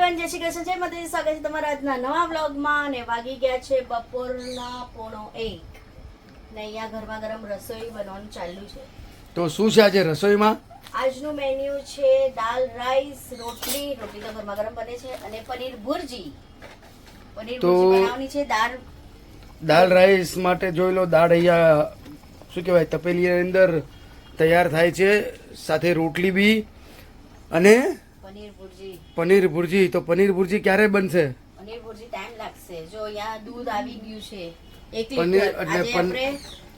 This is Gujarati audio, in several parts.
એવરીવન જય શ્રી કૃષ્ણ. જય માતાજી. સ્વાગત છે તમારા આજના નવા વ્લોગમાં અને વાગી ગયા છે બપોરના પોણો એક. ને અહીંયા ગરમા ગરમ રસોઈ બનવાનું ચાલુ છે. તો શું છે આજે રસોઈમાં? આજનું મેન્યુ છે દાલ રાઈસ રોટલી. રોટલી તો ગરમા ગરમ બને છે. અને પનીર ભુરજી. પનીર તો- ભુરજી બનાવવાની છે. દાળ. દાળ રાઈસ માટે જોઈ લો દાળ અહીંયા શું કહેવાય તપેલીની અંદર તૈયાર થાય છે. સાથે રોટલી બી. અને પનીર ભુરજી. પનીર ભુરજી તો પનીર ભુરજી ક્યારે બનશે? પનીર ભુરજી ટાઈમ લાગશે. જો અહીંયા દૂધ આવી ગયું છે એક પનીર એટલે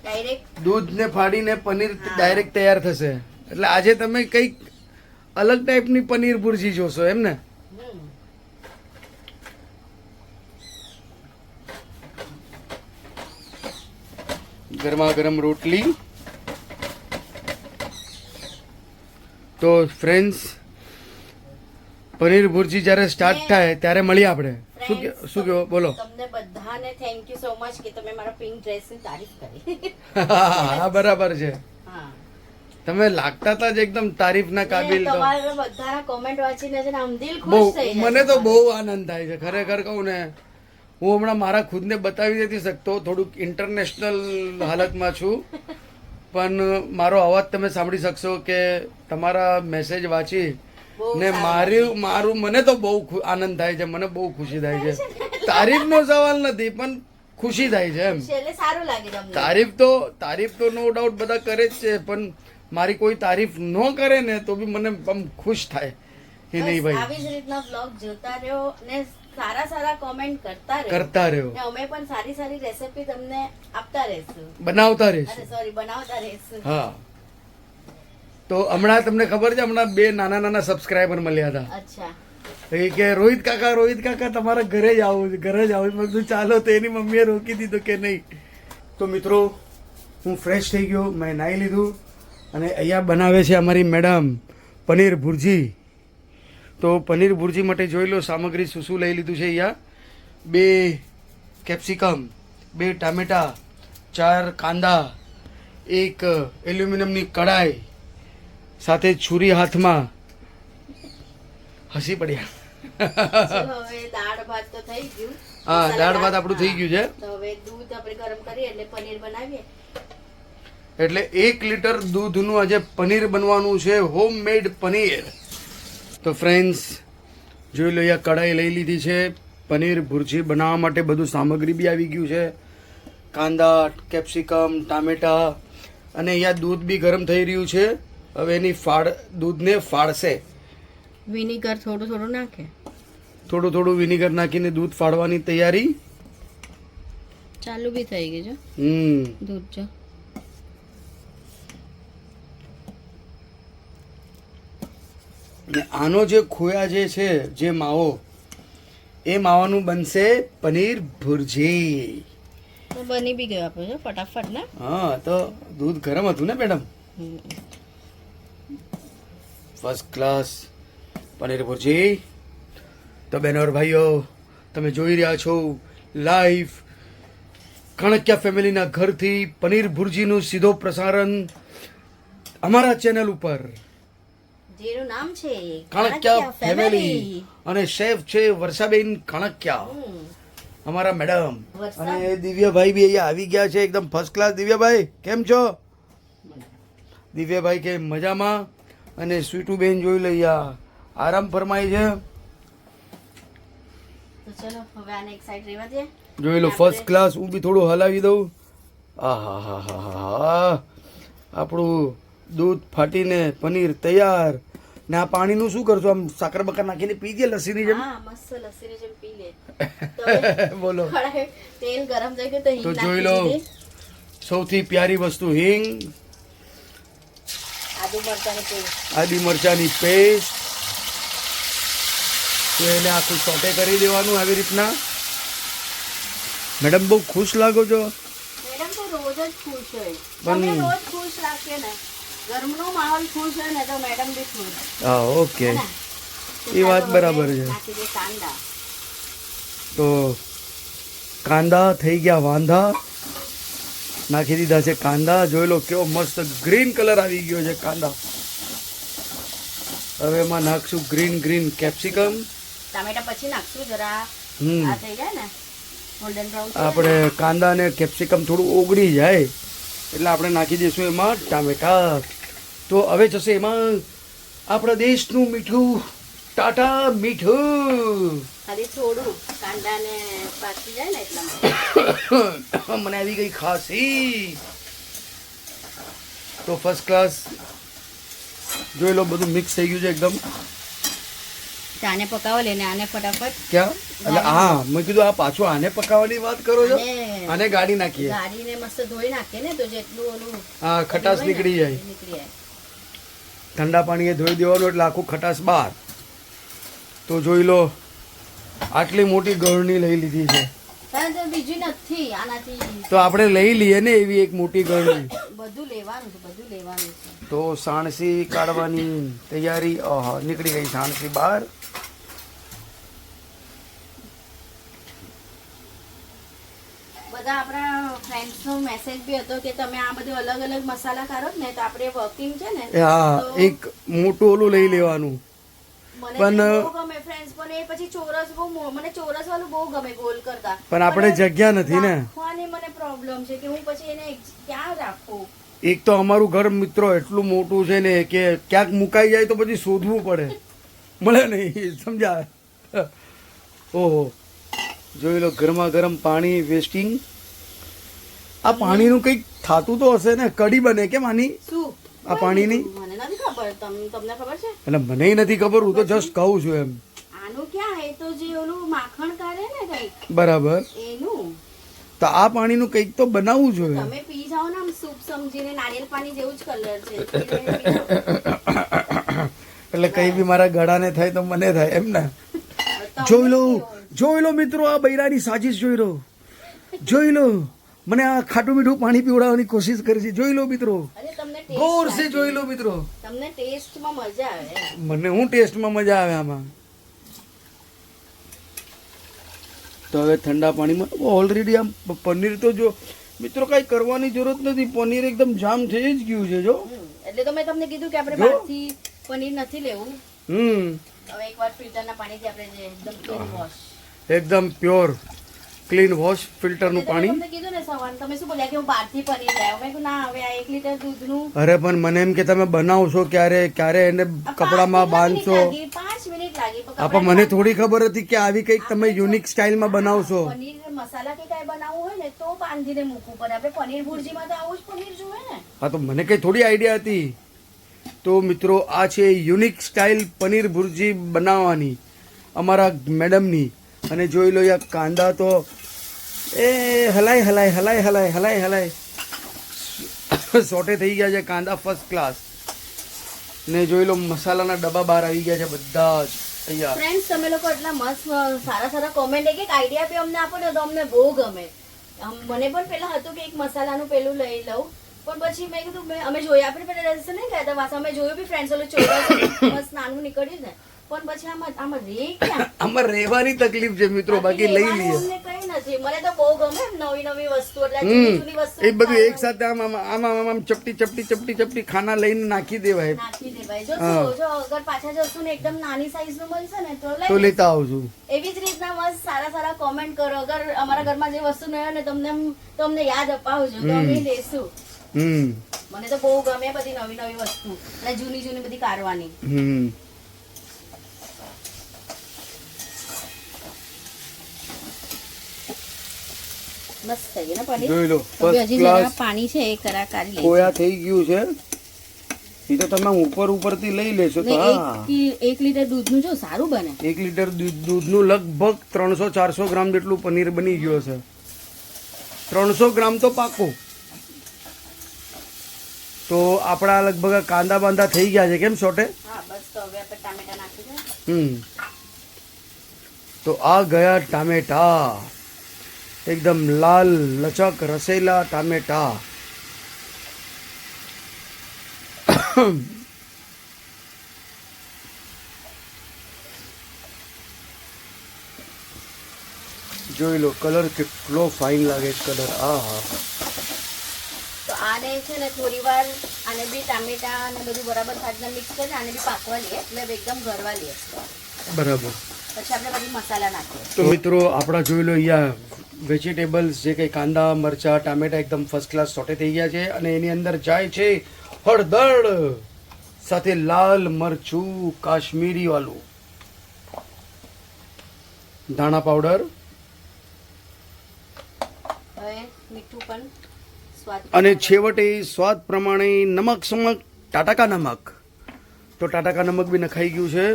ડાયરેક્ટ દૂધ ને ફાડીને પનીર ડાયરેક્ટ તૈયાર થશે. એટલે આજે તમે કંઈક અલગ ટાઈપની પનીર ભુરજી જોશો એમ ને? ગરમા ગરમ રોટલી. તો ફ્રેન્ડ્સ પનીર ભુરજી જ્યારે સ્ટાર્ટ થાય ત્યારે મળીએ આપણે. શું શું કહો બોલો. તમને બધાને થેન્ક યુ સો મચ કે તમે મારા પિંક ડ્રેસની તારીફ કરી. હા બરાબર છે. તમે લાગતા હતા જ એકદમ તારીફના કાબિલ તો. બધાના કોમેન્ટ વાંચીને છે ને આમ દિલ ખુશ થઈ મને તો બહુ આનંદ થાય છે. ખરેખર કહું ને હું હમણાં મારા ખુદને બતાવી નથી શકતો થોડુંક ઇન્ટરનેશનલ હાલતમાં છું. પણ મારો અવાજ તમે સાંભળી શકશો કે તમારા મેસેજ વાંચી ને મારું મારું મને તો બહુ આનંદ થાય છે મને બહુ ખુશી થાય છે. તારીફનો સવાલ નથી પણ ખુશી થાય છે એમ. સારું લાગે તારીફ તો તારીફ તો નો ડાઉટ બધા કરે જ છે પણ મારી કોઈ તારીફ ન કરે ને તો બી મને આમ ખુશ થાય. કે નહીં ભાઈ? આવી જ રીતના બ્લોગ જોતા રહ્યો ને સારા સારા કોમેન્ટ કરતા રહ્યો. કરતા રહ્યો. ને અમે પણ સારી સારી રેસિપી તમને આપતા રહેશું. બનાવતા રહીશ. સોરી બનાવતા રહેશું. હા. તો હમણાં તમને ખબર છે હમણાં બે નાના નાના સબસ્ક્રાઈબર મળ્યા હતા. અચ્છા. એ કે રોહિત કાકા રોહિત કાકા તમારા ઘરે જ આવું ઘરે જ આવું. મેં કીધું ચાલો. તો એની મમ્મીએ રોકી દીધું કે નહીં. તો મિત્રો હું ફ્રેશ થઈ ગયો મેં નાહી લીધું અને અહીંયા બનાવે છે અમારી મેડમ પનીર ભુરજી. તો પનીર ભુરજી માટે જોઈ લો સામગ્રી શું શું લઈ લીધું છે અહીંયા. બે કેપ્સિકમ બે ટામેટા ચાર કાંદા એક એલ્યુમિનિયમની કડાઈ સાથે છુરી હાથમાં. હસી પડ્યા. દાળ ભાત તો થઈ ગયું. હા દાળ ભાત આપણું થઈ ગયું છે. તો હવે દૂધ આપણે ગરમ કરીએ એટલે પનીર બનાવીએ. એટલે એક લીટર દૂધનું આજે પનીર બનવાનું છે હોમ મેડ પનીર. તો ફ્રેન્ડ્સ જોઈ લો અહીંયા કઢાઈ લઈ લીધી છે. પનીર ભુરજી બનાવવા માટે બધું સામગ્રી બી આવી ગયું છે. કાંદા કેપ્સિકમ ટામેટા. અને અહીંયા દૂધ બી ગરમ થઈ રહ્યું છે. હવે એની ફાળ દૂધને ફાડશે. વિનેગર થોડું થોડું નાખે. થોડું થોડું વિનેગર નાખીને દૂધ ફાડવાની તૈયારી. ચાલુ બી થઈ ગઈ છે હમ. દૂધ જો. આનો જે ખોયા જે છે જે માવો એ માવાનું બનશે પનીર ભુરજી. તો બની બી ગયો આપણે ફટાફટ ને. હા તો દૂધ ગરમ હતું ને madam? First class paneer bhurji તો બહેનો ભાઈઓ તમે જોઈ રહ્યા છો લાઈવ કણક્યા ફેમિલીના ઘરથી પનીર ભુરજીનું સીધો પ્રસારણ અમારા ચેનલ ઉપર. જેનું નામ છે કણક્યા ફેમિલી અને શેફ છે વર્ષાબેન કણક્યા. અમારા મેડમ અને દિવ્યભાઈ બી અહીંયા આવી ગયા છે એકદમ ફર્સ્ટ ક્લાસ દિવ્યભાઈ કેમ છો? દિવ્યભાઈ કે મજામાં? અને સ્વીટુબેન જોઈ લઈએ આરામ ફરમાય છે. દે. જોઈ લો ફર્સ્ટ ક્લાસ હું બી થોડું હલાવી દઉં. આહા હા હા હા આપણું દૂધ ફાટીને પનીર તૈયાર. ને આ પાણીનું શું કરશું? આમ સાકર બકર નાખીને પી જઈએ લસ્સીની જેમ? મસ્ત લસ્સીની જેમ પી લે. બોલો. તેલ ગરમ થઈ ગયું તો જોઈ લો. સૌથી પ્યારી વસ્તુ હિંગ. આદુ મરચાંની પેસ્ટ તો એને આખું સોટે કરી દેવાનું આવી રીતના. મેડમ બહુ ખુશ લાગો છો? મેડમ તો રોજ જ ખુશ હોય. પણ- રોજ ખુશ રાખે ને? ઘરનો માહોલ ખુશ હોય ને તો મેડમ બી ખુશ. હા ઓકે. એ વાત બરાબર છે. તો કાંદા થઈ ગયા વાંધા. નાખી દીધા છે કાંદા. જોઈ લો કેવો મસ્ત ગ્રીન કલર આવી ગયો છે કાંદા. હવે એમાં નાખશું ગ્રીન ગ્રીન કેપ્સિકમ ટામેટા પછી નાખશું જરા. હમ. આ થઈ જાય ને? ગોલ્ડન બ્રાઉન આપણે કાંદા અને કેપ્સિકમ થોડું ઓગળી જાય. એટલે આપણે નાખી દઈશું એમાં ટામેટા. તો હવે જશે એમાં આપણા દેશનું મીઠું ટાટા મીઠું. ખાલી થોડું કાંદા પાકી જાય ને એટલા મને આવી ગઈ ખાસી. તો ફર્સ્ટ ક્લાસ જોઈ લો બધું મિક્સ થઈ ગયું છે એકદમ. આને પકાવો લેને આને ફટાફટ. ક્યાં? એટલે હા મેં કીધું આ પાછું આને પકાવવાની વાત કરો છો? આને- આને ગાડી નાખીએ. ગાડીને મસ્ત ધોઈ નાખીએ ને તો જેટલું ઓલું હા ખટાશ નીકળી જાય. નીકળી જાય. ઠંડા પાણીએ ધોઈ દેવાનું એટલે આખું ખટાશ બહાર. તો જોઈ લો આટલી મોટી ગળણી લઈ લીધી છે. તો આપણે લઈ લઈએ ને એવી એક મોટી ગળણી બધું લેવાનું છે બધું લેવાનું છે. તો સાણસી કાઢવાની તૈયારી નીકળી ગઈ સાણસી બહાર. બધા આપણા ફ્રેન્ડ્સનો મેસેજ બી હતો કે તમે આ બધું અલગ અલગ મસાલા કરો ને તો આપણે વર્કિંગ છે ને હા એક મોટું ઓલું લઈ લેવાનું. પણ- પણ મને આપણે જગ્યા નથી ને. મને પ્રોબ્લેમ છે કે હું પછી એને ક્યાં રાખું? એક તો અમારું ઘર મિત્રો એટલું મોટું છે ને કે ક્યાંક મુકાઈ જાય તો પછી શોધવું પડે. મળે નહીં સમજા ઓહો. જોઈ લો ગરમા ગરમ પાણી વેસ્ટિંગ આ પાણીનું કંઈક થાતું તો હશે ને? કડી બને કેમ આની? શું? આ પાણીની? તમને ખબર છે? એટલે મને નથી ખબર હું તો જસ્ટ કહું છું એમ. આનું ક્યાં? એ તો જે ઓલું માખણ કાઢે ને કંઈક. બરાબર. એનું. તો આ પાણીનું કંઈક તો બનાવવું જોઈએ તમે પી જાઓ ને આમ સૂપ સમજીને નારિયેલ પાણી જેવું જ કલર છે. પીને પી જાઓ. એટલે કઈ બી મારા ગળાને થાય તો મને થાય એમ ને. જોઈ લો જોઈ લો મિત્રો આ બૈરાની સાજીશ જોઈ લો. જોઈ લો મને આ ખાટું મીઠું પાણી પીવડાવવાની કોશિશ કરી છે. જોઈ લો મિત્રો. અરે તમને સે જોઈ લો મિત્રો. તમને ટેસ્ટમાં મજા આવે મને હું ટેસ્ટમાં મજા આવે આમાં? તો હવે ઠંડા પાણીમાં ઓલરેડી આમ પનીર તો જો મિત્રો કઈ કરવાની જરૂરત નથી. પનીર એકદમ જામ થઈ જ ગયું છે જો. એટલે તો મેં તમને કીધું કે આપણે. બહારથી પનીર નથી લેવું. હમ. હવે એકવાર ફિલ્ટરના પાણીથી આપણે જે એકદમ પ્યોર વોશ એકદમ પ્યોર ક્લીન વોશ ફિલ્ટરનું પાણી. અરે પણ મને એમ કે તમે બનાવશો ક્યારે? ક્યારે એને કપડામાં બાંધશો? હા પણ મને થોડી ખબર હતી કે આવી કંઈક તમે યુનિક સ્ટાઇલમાં બનાવશો. મસાલા કે કાંઈ બનાવવું હોય ને તો બાંધીને મૂકવું પડે. આપણે પનીર ભુરજીમાં તો આવું જ પનીર જોઈએ ને. હા તો મને કઈ થોડી આઈડિયા હતી. તો મિત્રો આ છે યુનિક સ્ટાઇલ પનીર ભુરજી બનાવવાની અમારા મેડમની. અને જોઈ લો યા કાંદા તો એ હલાય હલાય હલાય હલાય હલાય હલાય. સોટે થઈ ગયા છે કાંદા ફર્સ્ટ ક્લાસ ને જોઈ લો, મસાલાના ડબ્બા બહાર આવી ગયા છે બધા જ. તૈયાર ફ્રેન્ડ્સ તમે લોકો એટલા મસ્ત, સારા સારા કોમેન્ટ એક એક આઈડિયા બી અમને આપો ને તો અમને બહુ ગમે. મને પણ પેલા હતું કે એક મસાલાનું પેલું લઈ લઉં. પણ પછી મેં કીધું અમે જોયા આપણે પેલા રજિસ્ટર નહીં કહેતા હતા, વાસણ અમે જોયું બી ફ્રેન્ડ્સ ઓલું ચોરસ મસ્ત નાનું નીકળ્યું ને. પણ પછી આમાં આમાં રે ક્યાં? આમાં રહેવાની તકલીફ છે મિત્રો બાકી લઈ લઈએ અમને કઈ નથી. મને તો બહુ ગમે નવી નવી વસ્તુ એટલે જૂની વસ્તુ એ બધું એક સાથે આમ આમ આમ આમ ચપટી ચપટી ચપટી ચપટી ખાના લઈને નાખી દેવાય. નાખી દેવાય. જો જો અગર પાછા જશું ને એકદમ નાની સાઈઝનું મળશે ને તો તો લઈ લેતા આવશું એવી જ રીતના મસ્ત સારા સારા કોમેન્ટ કરો. અગર અમારા ઘરમાં જે વસ્તુ ન હોય ને તમને તમને યાદ અપાવજો તો અમે લેશું. હમ. મને તો બહુ ગમે બધી નવી નવી વસ્તુ અને જૂની જૂની બધી કાઢવાની હમ. મસ્ત થઈ ગયું ને જોઈ લો તો બી હજી પાણી છે એ કરા કાઢી લઈશું. કોયા થઈ ગયું છે. એ તો તમે ઉપર ઉપરથી લઈ લેશો તો એક હા. કી- એક જો સારું બને. એક લીટર દૂધ દૂધનું લગભગ ત્રણસો ચારસો ગ્રામ જેટલું પનીર બની ગયો છે ત્રણસો ગ્રામ તો પાકું. તો આપણા લગભગ કાંદા બાંદા થઈ ગયા છે કેમ દે હમ. તો આ ગયા ટામેટા. એકદમ લાલ લચક રસેલા ટામેટા. જોઈ લો કલર કેટલો ફાઇન લાગે છે કલર. આ હા તો આને છે ને થોડી વાર આને બી ટામેટા અને બધું બરાબર ખાટના મિક્સ કરીને આને બી પાકવા લઈએ એટલે એકદમ ગરવા લઈએ બરાબર. પછી આપણે બધી મસાલા નાખીએ. તો મિત્રો આપણા જોઈ લો અહીંયા વેજીટેબલ્સ જે કંઈ કાંદા મરચા ટામેટા એકદમ ફર્સ્ટ ક્લાસ સોટે થઈ ગયા છે અને એની અંદર જાય છે હળદર સાથે લાલ મરચું કાશ્મીરી વાલું. ધાણા પાવડર અને છેવટે સ્વાદ પ્રમાણે નમક સમક ટાટાકા નમક. તો ટાટાકા નમક બી નખાઈ ગયું છે.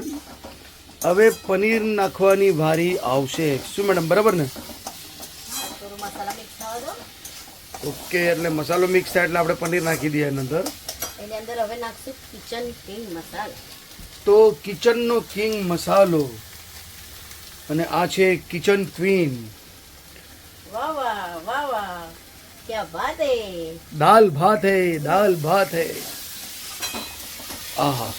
હવે પનીર નાખવાની વારી આવશે. શું મેડમ બરાબર ને થોડું મસાલા મિક્સ થવા દો ઓકે એટલે મસાલો મિક્સ થાય એટલે આપણે પનીર નાખી દઈએ એની અંદર. એની અંદર હવે નાખશું કિચન કિંગ મસાલો તો કિચનનો કિંગ મસાલો અને આ છે કિચન ક્વીન વાહ વાહ વાહ વાહ. ક્યાં બાત હે? દાલ ભાત હે દાલ ભાત હે. આહા.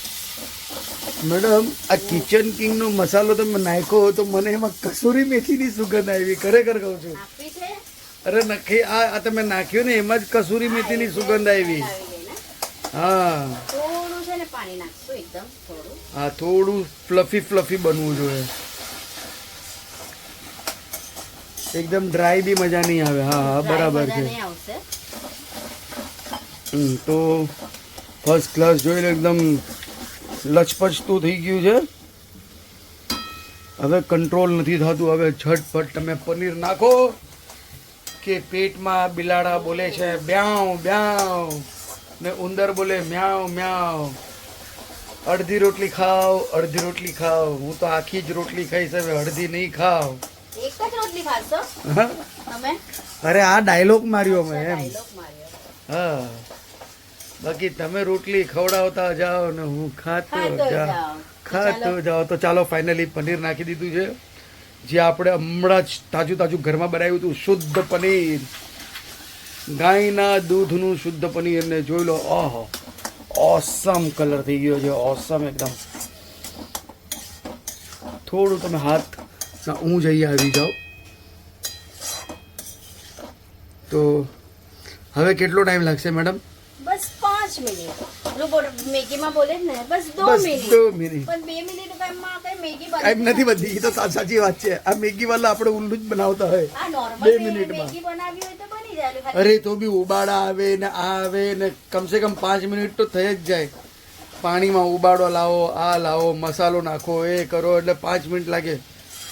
મેડમ આ કિચન કિંગનો મસાલો તમે નાખ્યો તો મને એમાં કસૂરી મેથીની સુગંધ આવી. ખરેખર કહું છું. આપી છે? અરે નખી આ આ તમે નાખ્યું ને એમાં જ કસૂરી મેથીની સુગંધ આવી. હા. હા થોડું ફ્લફી ફ્લફી બનવું જોઈએ. એકદમ ડ્રાય બી મજા નહીં આવે. હા હા બરાબર છે. તો ફર્સ્ટ ક્લાસ જોઈ લો એકદમ લચપચતું થઈ ગયું છે. હવે કંટ્રોલ નથી થતું. હવે ઝટપટ તમે પનીર નાખો. કે પેટમાં બિલાડા બોલે છે બ્યાવ બ્યાવ ને ઉંદર બોલે મ્યાઉ મ્યાઉ. અડધી રોટલી ખાવ અડધી રોટલી ખાવ હું તો આખી જ રોટલી ખાઈશ હવે અડધી નહીં ખાવ? અરે આ ડાયલોગ માર્યો મેં એમ. હા. બાકી તમે રોટલી ખવડાવતા જાઓ ને હું ખાતો જાઉં. જાઓ. ખાતો જાઓ તો ચાલો ફાઇનલી પનીર નાખી દીધું છે. જે આપણે હમણાં જ તાજું તાજું ઘરમાં બનાવ્યું હતું, શુદ્ધ પનીર. ગાયના દૂધનું શુદ્ધ પનીરને જોઈ લો, ઓહો, ઓસમ કલર થઈ ગયો છે, ઓસમ એકદમ. થોડું તમે હાથ હું જઈ આવી જાઓ. તો હવે કેટલો ટાઈમ લાગશે, મેડમ? પાંચ મિનિટ પેલું બોલ- મેગીમાં બોલે ને. બસ દો મિનિટ. દો મિનિટ. પણ બે મિનિટમાં કઈ મેગી ટાઈમ નથી બધી એ તો સાચી વાત છે. આ મેગી વાળા આપણે ઉલ્લું જ બનાવતા હોય. બે મિનિટમાં. મેગી બનાવી હોય તો બની જાય. અરે તો બી ઉબાડા આવે ને આ આવે ને કમસે કમ પાંચ મિનિટ તો થઈ જ જાય. પાણીમાં ઉબાડો લાવો આ લાવો મસાલો નાખો એ કરો એટલે પાંચ મિનિટ લાગે.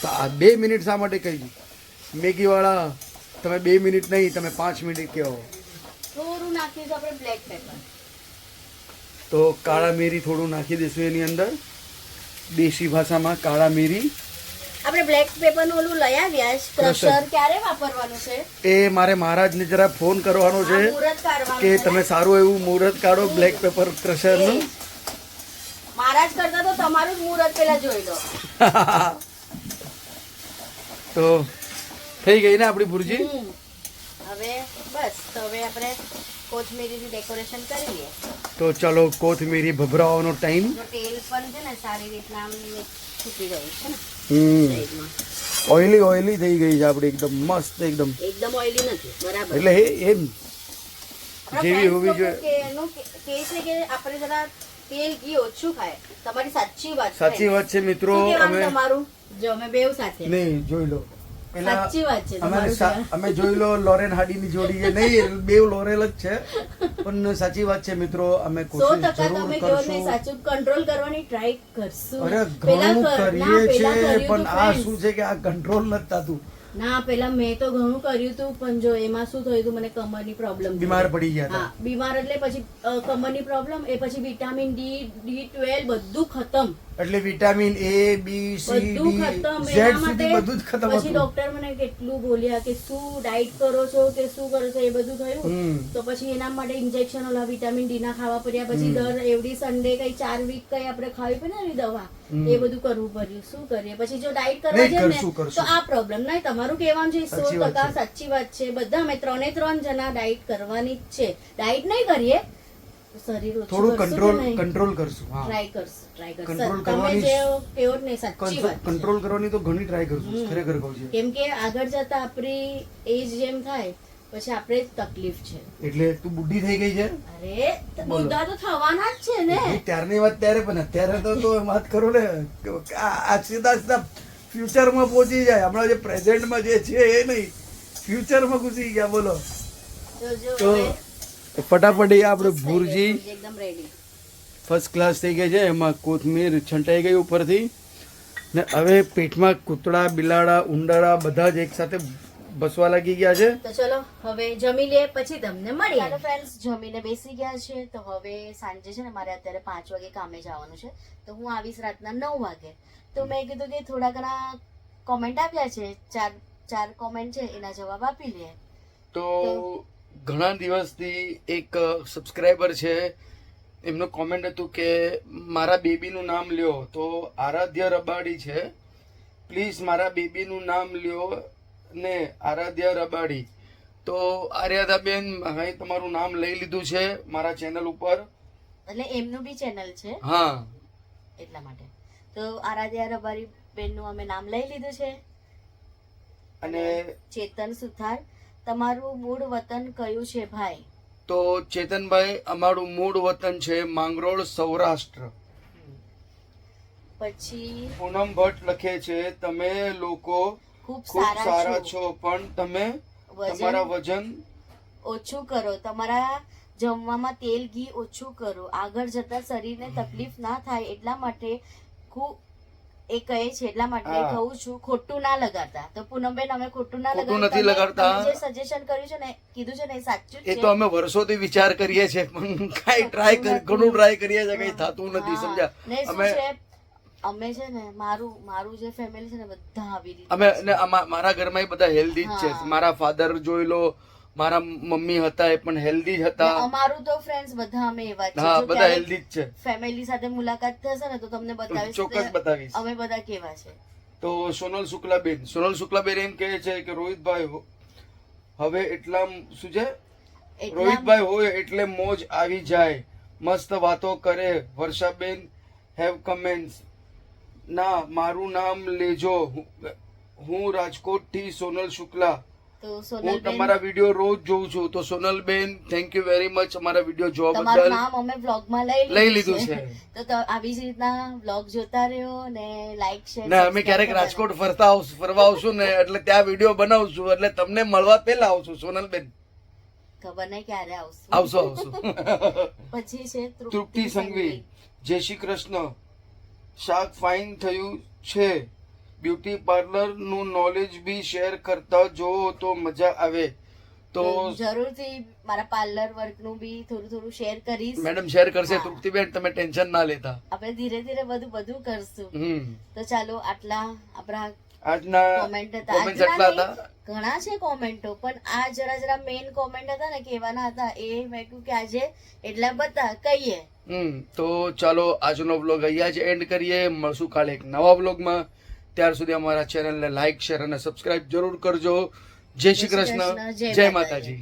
તો આ બે મિનિટ શા માટે કહી મેગી વાળા તમે બે મિનિટ નહીં તમે પાંચ મિનિટ કહો. થોડું નાખ્યું છે આપણે બ્લેક પેપર તો કાળા મેરી થોડું નાખી દઈશું એની અંદર. દેશી ભાષામાં કાળા મેરી આપણે બ્લેક પેપરનું ઓલું લઈ આવ્યા ક્રશર ક્યારે વાપરવાનું છે? એ મારે મહારાજને જરા ફોન કરવાનો છે કે તમે સારું એવું મુહૂર્ત કાઢો બ્લેક પેપર ક્રશરનું મહારાજ કરતા તો તમારું જ મુહૂર્ત પેલા જોઈ લો. તો થઈ ગઈ ને આપણી ભુરજી? હવે બસ તો હવે આપણે કોથમીરીથી ડેકોરેશન કરી લઈએ તો ચલો કોથમીરી ભભરાવાનો ટાઈમ. તેલ પણ છે ને સારી રીતના આમ છૂટી ગયું છે ને હમ. ઓઇલી ઓઇલી થઈ ગઈ છે આપણી એકદમ મસ્ત એકદમ. એકદમ ઓઇલી નથી બરાબર. એટલે એમ. જેવી હોવી જોઈએ. કે છે કે આપણે જરા તેલ ઘી ઓછું ખાય. તમારી સાચી વાત સાચી વાત છે મિત્રો અમે તમારું? જો અમે બેવ સાથે. નહીં જોઈ લો. પેલા સાચી વાત છે અમે જોઈ લો લોરેન હાડીની જોડી છે. નહીં બે લોરેલ જ છે. પણ સાચી વાત છે મિત્રો અમે કોશિશ જરૂર કરશું. સાચું કંટ્રોલ કરવાની ટ્રાય કરશું. અરે ઘણું કરીએ છે પણ આ શું છે કે આ કંટ્રોલ નથી થતું ના પેલા મેં તો ઘણું કર્યું હતું પણ જો એમાં શું થયું હતું મને કમરની પ્રોબ્લેમ બીમાર પડી ગયા હા બીમાર એટલે પછી કમરની પ્રોબ્લેમ એ પછી વિટામિન ડી ડી ટ્વેલ્વ બધું ખતમ. એટલે vitamin A B C D Z સુધી બધું જ ખતમ પછી ડોક્ટર મને કેટલું બોલ્યા કે શું ડાયટ કરો છો કે શું કરો છો એ બધું થયું. તો પછી એના માટે ઇન્જેક્શન ઓલા વિટામિન ડી ના ખાવા પડ્યા. પછી દર એવરી સન્ડે કઈ ચાર વીક કઈ આપણે ખાવી પડે ને એવી દવા. એ બધું કરવું પડ્યું. શું કરીએ? પછી જો ડાયટ કરવા જઈએ ને. તો આ પ્રોબ્લેમ નહીં. તમારું કહેવાનું છે સો ટકા સાચી વાત છે. બધા અમે ત્રણે ત્રણ જણા ડાયટ કરવાની જ છે. ડાયટ નહીં કરીએ. શરીર થોડું કંટ્રોલ કંટ્રોલ કરશું હા. ટ્રાય કરશું ટ્રાય કરશું. કંટ્રોલ કરવાની સાચી વાત કંટ્રોલ કરવાની તો ઘણી ટ્રાય કરશું ખરેખર કહું છું. કેમ કે આગળ જતા આપણી એજ જેમ થાય પછી આપણે તકલીફ છે. એટલે તું બુઢી થઈ ગઈ છે? અરે બુદ્ધા તો થવાના જ છે ને. ત્યારની વાત ત્યારે પણ અત્યારે તો તો વાત કરો ને કે આ સીધા સીધા ફ્યુચરમાં પહોંચી જાય. હમણાં જે પ્રેઝન્ટમાં જે છે એ નહીં ફ્યુચરમાં ઘૂસી ગયા બોલો. તો ફટાફટી આપણે ભુરજી એકદમ રેડી ફર્સ્ટ ક્લાસ થઈ ગઈ છે એમાં કોથમીર છંટાઈ ગઈ ઉપરથી. ને હવે પેટમાં કૂતળા બિલાડા ઉંડાળા બધા જ એકસાથે બસવા લાગી ગયા છે. તો ચલો હવે જમી લે પછી તમને મળીએ. ચાલો ફ્રેન્ડ્સ જમીને બેસી ગયા છે. તો હવે સાંજે છે ને મારે અત્યારે પાંચ વાગે કામે જવાનું છે. તો હું આવીશ રાતના નવ વાગે. તો મેં કીધું કે થોડા ઘણા કોમેન્ટ આપ્યા છે. ચાર ચાર કોમેન્ટ છે એના જવાબ આપી લે. તો ઘણા દિવસથી એક સબસ્ક્રાઈબર છે. એમનું કોમેન્ટ હતું કે મારા બેબીનું નામ લ્યો. તો આરાધ્ય રબાડી છે. પ્લીઝ મારા બેબીનું નામ લ્યો ને આરાધ્ય રબાડી. તો આર્યાદાબેન હવે તમારું નામ લઈ લીધું છે મારા ચેનલ ઉપર. એટલે એમનું બી ચેનલ છે? હા. એટલા માટે. તો આરાધ્યા રબારી બેનનું અમે નામ લઈ લીધું છે. અને ચેતન સુથાર. તમારું મૂળ વતન કયું છે ભાઈ? તો ચેતનભાઈ અમારું મૂળ વતન છે માંગરોળ સૌરાષ્ટ્ર. પછી? પૂનમ ભટ્ટ લખે છે તમે લોકો ખૂબ સારા છો. પણ તમે તમારા વજન વજન ઓછું કરો. તમારા જમવામાં તેલ ઘી ઓછું કરો. આગળ જતા શરીરને તકલીફ ના થાય એટલા માટે ખૂબ એ કહે છે એટલા માટે કહું છું ખોટું ના લગાડતા. તો પૂનમબેન અમે ખોટું ના લગાડતા. નથી લગાડતા. જે સજેશન કર્યું છે ને કીધું છે ને એ સાચું છે એ તો અમે વર્ષોથી વિચાર કરીએ છીએ પણ કાંઈ ટ્રાય કરી ઘણું ટ્રાય કરીએ છીએ કઈ થતું નથી સમજ્યા? અમે છે? અમે છે ને મારું મારું જે ફેમિલી છે ને બધા આવી રીતે અમે મારા ઘરમાં એ બધા હેલ્ધી જ છે. મારા ફાધર જોઈ લો મારા મમ્મી હતા એ પણ હેલ્ધી જ હતા. અમારું તો ફ્રેન્ડ્સ બધા અમે એવા છે. હા બધા હેલ્ધી જ છે. ફેમિલી સાથે મુલાકાત થશે ને તો તમને બતાવીશ ચોક્કસ બતાવીશ. અમે બધા કેવા છે. તો સોનલ શુક્લાબેન સોનલ શુક્લાબેન એમ કહે છે કે રોહિતભાઈ હવે એટલા શું છે? રોહિતભાઈ હોય એટલે મોજ આવી જાય. મસ્ત વાતો કરે. વર્ષાબેન હેવ કમેન્ટ્સ ના મારું નામ લેજો. હું- હું રાજકોટથી સોનલ શુક્લા. તો હું તમારા વીડિયો રોજ જોઉં છું. તો સોનલબેન થેન્ક યુ વેરી મચ અમારા વીડિયો જોવા તમારું નામ અમે વ્લોગમાં લઈ લઈ લીધું છે. તો ત- આવી જ રીતના વ્લોગ જોતા રહ્યો ને લાઈક શેર ને અમે ક્યારેક રાજકોટ ફરતા આવશું ફરવા આવશું ને એટલે ત્યાં વીડિયો બનાવશું એટલે તમને મળવા પહેલા આવશું સોનલબેન. ખબર નહીં ક્યારે આવશું. આવશો આવશું. પછી છે તૃપ્તિ સંઘવી. જય શ્રી કૃષ્ણ. શાક ફાઇન થયું છે. બ્યુટી પાર્લરનું નોલેજ બી શેર કરતા જો તો મજા આવે. તો જરૂરથી મારા પાર્લર વર્કનું બી થોડું થોડું શેર કરીશ. મેડમ શેર કરશે. તૃપ્તિબેન તમે ટેન્શન ના લેતા. આપણે ધીરે ધીરે બધું બધું કરશું. તો ચાલો આટલા આપણા આજના કોમેન્ટ હતા. આજના હતા. ઘણા છે કોમેન્ટો પણ આ જરા જરા મેઇન કોમેન્ટ હતા ને કેવાના હતા. એ મેં કહ્યું કે આજે એટલા બધા કહીએ. હમ. તો ચાલો આજનો વ્લોગ અહીંયા જ એન્ડ કરીએ. મળશું કાલે એક નવા વ્લોગમાં ત્યાર સુધી અમારા ચેનલને લાઈક શેર અને સબસ્ક્રાઇબ જરૂર કરજો. જય શ્રી કૃષ્ણ. જય માતાજી.